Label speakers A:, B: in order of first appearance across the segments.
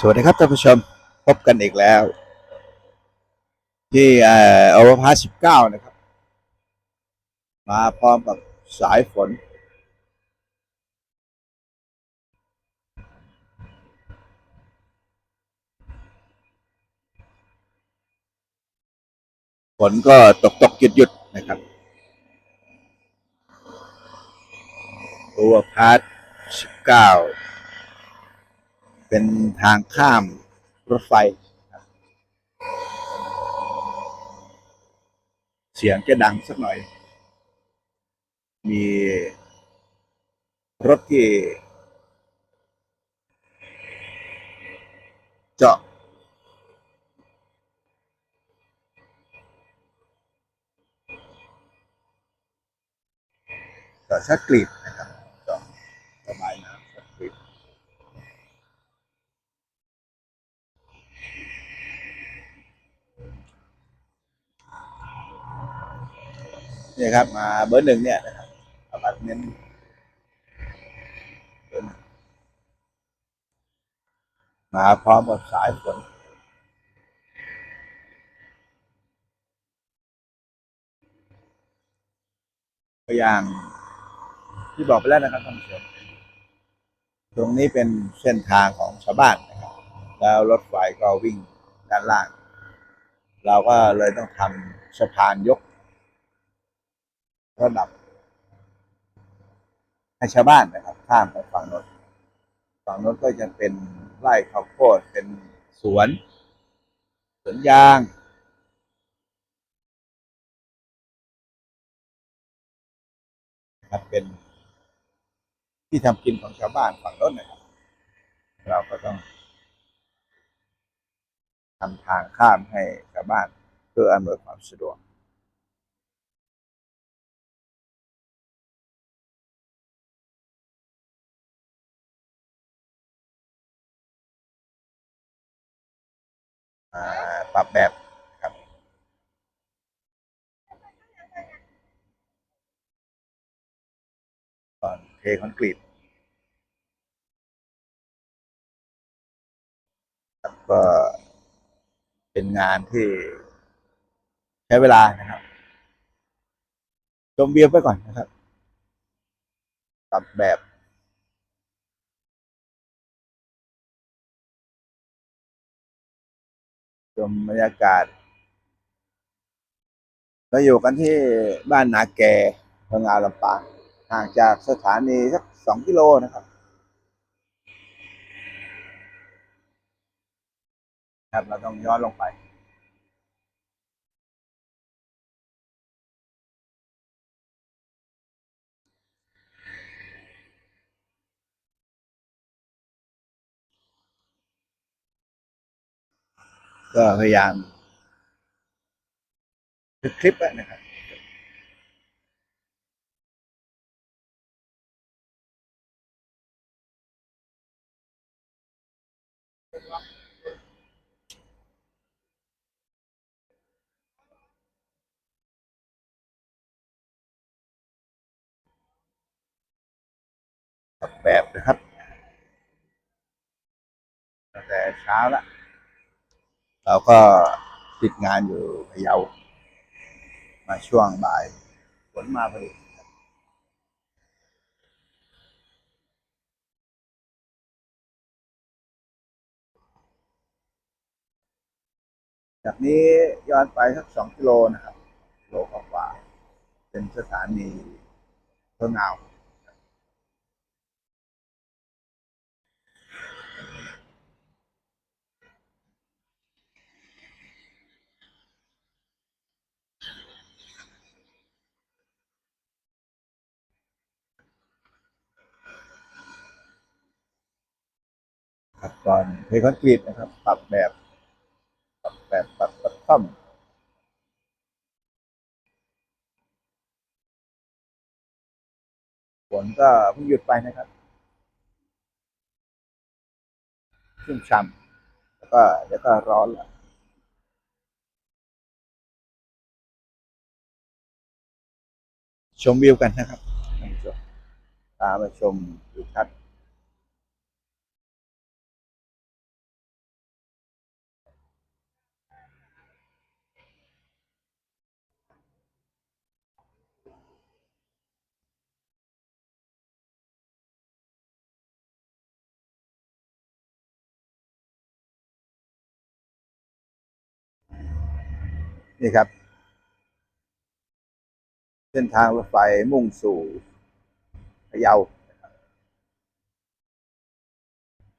A: สวัสดีครับท่านผู้ชมพบกันอีกแล้ว ที่เอ่อโอเวอร์พาส19นะครับ มาพร้อมกับสายฝน ฝนก็ตกตกหยุดหยุดนะครับโอวอร์พาส19เก้า ป็นทางข้ามรถไฟ เสียงจะดังสักหน่อย มีรถที่เจาะเจาะชักกรีดนะครับเจาะระบายน้ำชักกรีด เนี่ยครับ มาเบอร์หนึ่งเนี่ยนะครับอพาร์ตเมนต์เบอร์หนึ่งมาพร้อมกับสายฝนตัวอย่างที่บอกไปแล้วนะครับท่านผู้ชมตรงนี้เป็นเส้นทางของชาวบ้านนะครับ แล้วรถไฟก็วิ่งด้านล่าง เราก็เลยต้องทำสะพานยก ระดับ ให้ชาวบ้านนะครับ ข้ามไปฝั่งโน้นฝั่งโน้นก็จะเป็นไร่ข้าวโพดเป็นสวนสวนยางครับเป็นที่ทำกินของชาวบ้านฝั่งโน้นนะครับ เราก็ต้องทำทางข้ามให้ชาวบ้านเพื่ออำนวยความสะดวก อ่าปรับแบบครับ ก่อนเทคอนกรีตครับก็เป็นงานที่ใช้เวลานะครับชมวิวไปก่อนนะครับปรับแบบ ชมบรรยากาศเราอยู่กันที่บ้านนาแกพังงาลำปางห่างจากสถานีสักสองกิโลนะครับครับเราต้องย้อนลงไป ก็พยายามคือคลิปอะนะครับออกแบบนะครับตั้งแต่เช้าละ เราก็ติดงานอยู่พะเยา มาช่วงบ่ายฝนมาพอดีจากนี้ย้อนไปสักสองกิโลนะครับโลกว่าเป็นสถานีเพื่องาวครับก่อนเทคอนกรีตนะครับ ปรับแบบปรับแบบปรับปรับต้อมฝนก็เพิ่งหยุดไปนะครับชุ่มช่ำแล้วก็เดี๋ยวก็ร้อนแล้วชมวิวกันนะครับท่านผู้ชมตามมาชมวิวทัศน์ นี่ครับ เส้นทางรถไฟมุ่งสู่พะเยา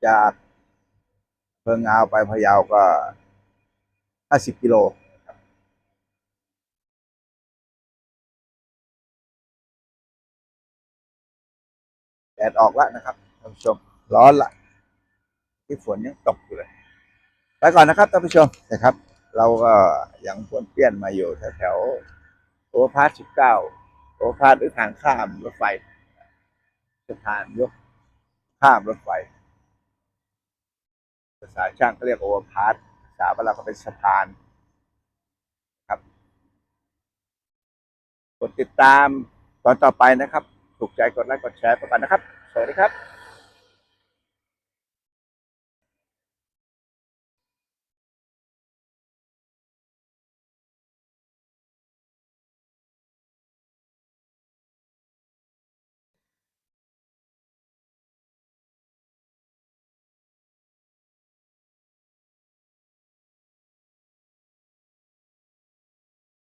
A: จากเพิงงาวไปพะเยาก็ห้าสิบกิโลครับแดดออกแล้วนะครับท่านผู้ชม ร้อนละที่ฝนยังตกอยู่เลย ไปก่อนนะครับท่านผู้ชมนะครับ เราก็ยังปวนเปี้ยนมาอยู่แถวๆโอเวอร์พาสสิบเก้าโอเวอร์พาสหรือทางข้ามรถไฟสะพานยกข้ามรถไฟภาษาช่างเขาเรียกโอเวอร์พาสภาษาบาลาก็เป็นสะพานครับกดติดตามตอนต่อไปนะครับ ถูกใจกดไลค์กดแชร์ไปก่อนนะครับ สวัสดีครับ